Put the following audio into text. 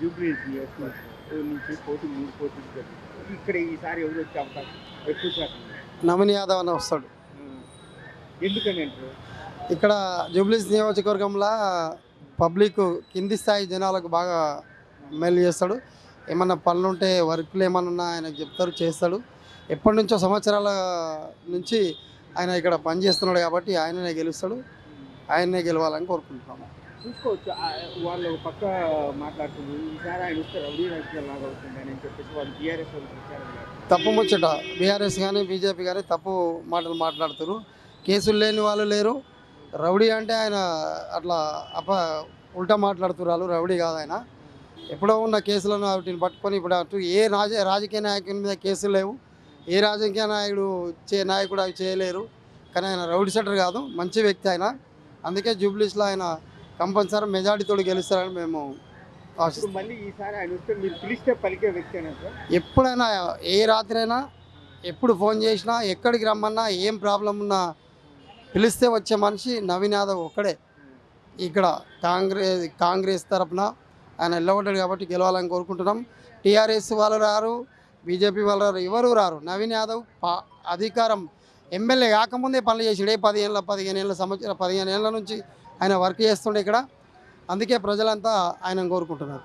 జూబ్లీస్ నుంచి పోటీ మూడు పోటీలు ఇక్కడ ఈసారి ఎవరు వచ్చే అవకాశం ఎక్కువ శాతం యాదవ్ అని వస్తాడు. ఎందుకని ఇక్కడ జూబ్లీస్ నియోజకవర్గంలో పబ్లిక్ కింది స్థాయి జనాలకు బాగా మేలు చేస్తాడు. ఏమన్నా పనులు ఉంటే వర్క్లు ఏమన్నా ఉన్నా ఆయనకు చెప్తారు చేస్తాడు. ఎప్పటి నుంచో సంవత్సరాల నుంచి ఆయన ఇక్కడ పనిచేస్తున్నాడు కాబట్టి ఆయననే గెలుస్తాడు. ఆయన్నే గెలవాలని కోరుకుంటున్నాము. చూసుకోవచ్చు. వాళ్ళు పక్క మాట్లాడుతుంది. ఈసారి ఆయన వస్తే రౌడీ రాజకీయాలు లాగా చెప్పేసి వాళ్ళు బీఆర్ఎస్ వాళ్ళు తప్పు ముచ్చట. బీఆర్ఎస్ కానీ బీజేపీ కానీ తప్పు మాటలు మాట్లాడుతారు. కేసులు లేని వాళ్ళు లేరు. రౌడీ అంటే ఆయన అట్లా అప ఉల్టా మాట్లాడుతున్నారు రౌడీ కాదు ఆయన. ఎప్పుడో ఉన్న కేసులను వాటిని పట్టుకొని ఇప్పుడు అటు ఏ రాజ రాజకీయ నాయకుని మీద కేసులు లేవు. ఏ రాజకీయ నాయకుడు చే నాయకుడు అవి చేయలేరు. కానీ ఆయన రౌడీ సెటర్ కాదు. మంచి వ్యక్తి ఆయన. అందుకే జూబ్లీస్లో ఆయన కంపల్సరీ మెజార్టీతో గెలుస్తారని మేము ఆశిస్తాం మళ్ళీ ఈసారి ఆయన వస్తే మీరు పిలిస్తే పలికే వ్యక్తి అయినా సార్? ఎప్పుడైనా ఏ రాత్రైనా ఎప్పుడు ఫోన్ చేసినా ఎక్కడికి రమ్మన్నా ఏం ప్రాబ్లం ఉన్నా పిలిస్తే వచ్చే మనిషి నవీన్ యాదవ్ ఒక్కడే. ఇక్కడ కాంగ్రెస్ కాంగ్రెస్ తరపున ఆయన వెళ్ళబడ్డాడు కాబట్టి గెలవాలని కోరుకుంటున్నాం. టీఆర్ఎస్ వాళ్ళు రారు బీజేపీ వాళ్ళు రారు ఎవరు రారు. నవీన్ యాదవ్ పా- అధికారం ఎమ్మెల్యే కాకముందే పనులు చేసాడు ఏ పదిహేనుల పదిహేను ఏళ్ళ సంవత్సరం పదిహేను ఏళ్ళ నుంచి ఆయన వర్క్ చేస్తుండే ఇక్కడ. అందుకే ప్రజలంతా ఆయన కోరుకుంటున్నారు.